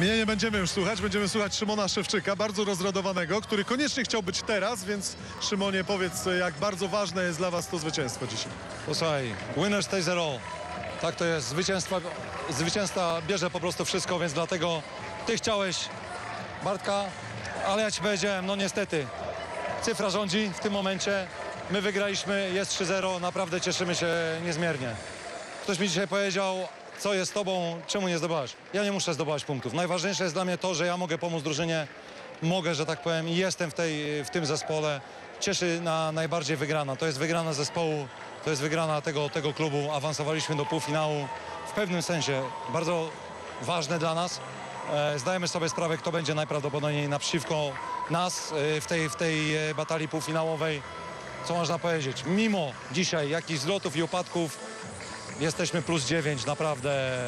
Mnie nie będziemy już słuchać, będziemy słuchać Szymona Szewczyka, bardzo rozradowanego, który koniecznie chciał być teraz, więc Szymonie powiedz, jak bardzo ważne jest dla was to zwycięstwo dzisiaj. Posłuchaj, winner stays it all. Tak to jest. Zwycięstwa, zwycięzca bierze po prostu wszystko, więc dlatego ty chciałeś Bartka, ale ja ci powiedziałem, no niestety, cyfra rządzi w tym momencie. My wygraliśmy, jest 3-0, naprawdę cieszymy się niezmiernie. Ktoś mi dzisiaj powiedział, co jest z tobą, czemu nie zdobywasz? Ja nie muszę zdobywać punktów. Najważniejsze jest dla mnie to, że ja mogę pomóc drużynie, mogę, że tak powiem, i jestem w, tej, w tym zespole. Cieszy na najbardziej wygrana. To jest wygrana zespołu, to jest wygrana tego, tego klubu. Awansowaliśmy do półfinału. W pewnym sensie bardzo ważne dla nas. E, Zdajemy sobie sprawę, kto będzie najprawdopodobniej naprzeciwko nas e, w tej, w tej e, batalii półfinałowej. Co można powiedzieć? Mimo dzisiaj jakichś zlotów i upadków, Jesteśmy plus 9, naprawdę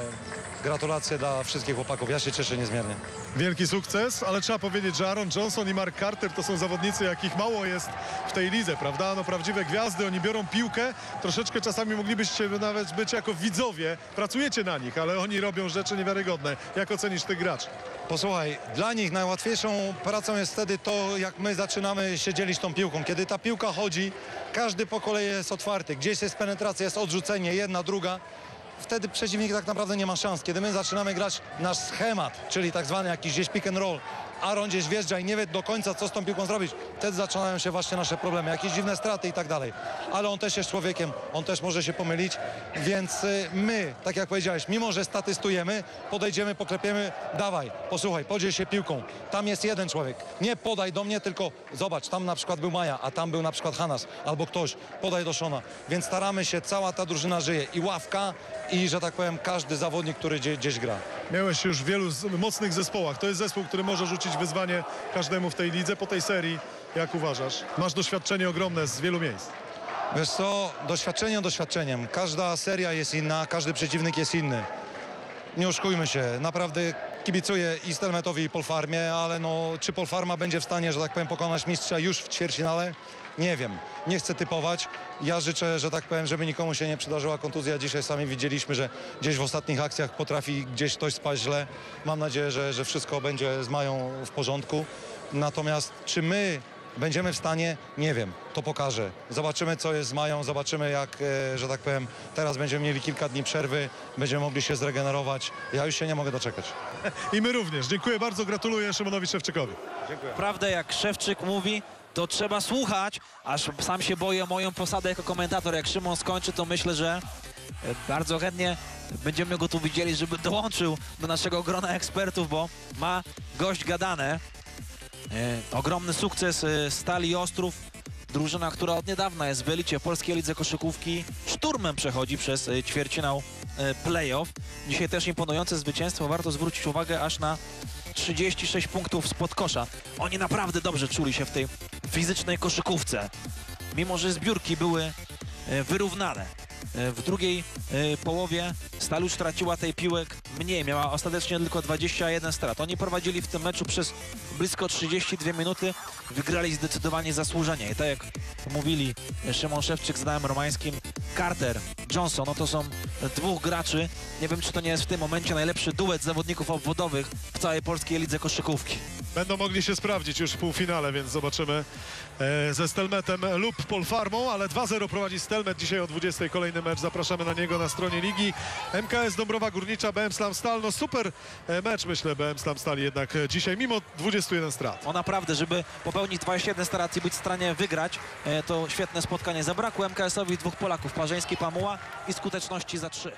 gratulacje dla wszystkich chłopaków. Ja się cieszę niezmiernie. Wielki sukces, ale trzeba powiedzieć, że Aaron Johnson i Mark Carter to są zawodnicy, jakich mało jest w tej lidze, prawda? No prawdziwe gwiazdy, oni biorą piłkę, troszeczkę czasami moglibyście nawet być jako widzowie, pracujecie na nich, ale oni robią rzeczy niewiarygodne. Jak ocenisz tych graczy? Posłuchaj, dla nich najłatwiejszą pracą jest wtedy to, jak my zaczynamy się dzielić tą piłką. Kiedy ta piłka chodzi, każdy po kolei jest otwarty. Gdzieś jest penetracja, jest odrzucenie, jedna, druga. Wtedy przeciwnik tak naprawdę nie ma szans. Kiedy my zaczynamy grać nasz schemat, czyli tak zwany jakiś gdzieś pick and roll, Aaron gdzieś wjeżdża i nie wie do końca, co z tą piłką zrobić, wtedy zaczynają się właśnie nasze problemy, jakieś dziwne straty i tak dalej. Ale on też jest człowiekiem, on też może się pomylić, więc y, my, tak jak powiedziałeś, mimo że statystujemy, podejdziemy, poklepiemy, dawaj, posłuchaj, podziel się piłką. Tam jest jeden człowiek. Nie podaj do mnie, tylko zobacz, tam na przykład był Maja, a tam był na przykład Hanas albo ktoś, podaj do Szona. Więc staramy się, cała ta drużyna żyje i ławka i, że tak powiem, każdy zawodnik, który gdzie, gdzieś gra. Miałeś już w wielu mocnych zespołach. To jest zespół, który może rzucić wyzwanie każdemu w tej lidze. Po tej serii, jak uważasz? Masz doświadczenie ogromne z wielu miejsc. Wiesz co, doświadczenie doświadczeniem. Każda seria jest inna, każdy przeciwnik jest inny. Nie oszukujmy się, naprawdę kibicuję i Stelmetowi i Polfarmie, ale no, czy Polfarma będzie w stanie, że tak powiem, pokonać mistrza już w ćwierćfinale? Nie wiem, nie chcę typować. Ja życzę, że tak powiem, żeby nikomu się nie przydarzyła kontuzja. Dzisiaj sami widzieliśmy, że gdzieś w ostatnich akcjach potrafi gdzieś ktoś spaść źle. Mam nadzieję, że, że wszystko będzie z Mają w porządku. Natomiast czy my Będziemy w stanie? Nie wiem. To pokażę. Zobaczymy, co jest z Mają, zobaczymy, jak, e, że tak powiem, teraz będziemy mieli kilka dni przerwy, będziemy mogli się zregenerować. Ja już się nie mogę doczekać. I my również. Dziękuję bardzo, gratuluję Szymonowi Szewczykowi. Prawdę jak Szewczyk mówi, to trzeba słuchać, aż sam się boję o moją posadę jako komentator. Jak Szymon skończy, to myślę, że e, bardzo chętnie będziemy go tu widzieli, żeby dołączył do naszego grona ekspertów, bo ma gość gadane. E, ogromny sukces e, Stali Ostrów. Drużyna, która od niedawna jest w elicie Polskiej Lidze Koszykówki, szturmem przechodzi przez e, ćwierćfinał playoff. Dzisiaj też imponujące zwycięstwo. Warto zwrócić uwagę aż na 36 punktów spod kosza. Oni naprawdę dobrze czuli się w tej fizycznej koszykówce. Mimo, że zbiórki były wyrównane. E, W drugiej e, połowie Stal traciła tej piłek mniej, miała ostatecznie tylko 21 strat. Oni prowadzili w tym meczu przez blisko 32 minuty, wygrali zdecydowanie zasłużenie. I tak jak mówili Szymon Szewczyk z Adamem Romańskim, Carter, Johnson, no to są dwóch graczy. Nie wiem, czy to nie jest w tym momencie najlepszy duet zawodników obwodowych w całej polskiej lidze koszykówki. Będą mogli się sprawdzić już w półfinale, więc zobaczymy e, ze Stelmetem lub Polfarmą, ale 2-0 prowadzi Stelmet dzisiaj o 20. Kolejny mecz. Zapraszamy na niego na stronie ligi. MKS Dąbrowa Górnicza, BM Slam Stal. No super e, mecz, myślę, BM Slam Stal jednak e, dzisiaj, mimo 21 strat. O naprawdę, żeby popełnić 21 staracji, być w stanie wygrać, to świetne spotkanie. Zabrakło MKS-owi dwóch Polaków, Parzeński, Pamuła i skuteczności za trzy.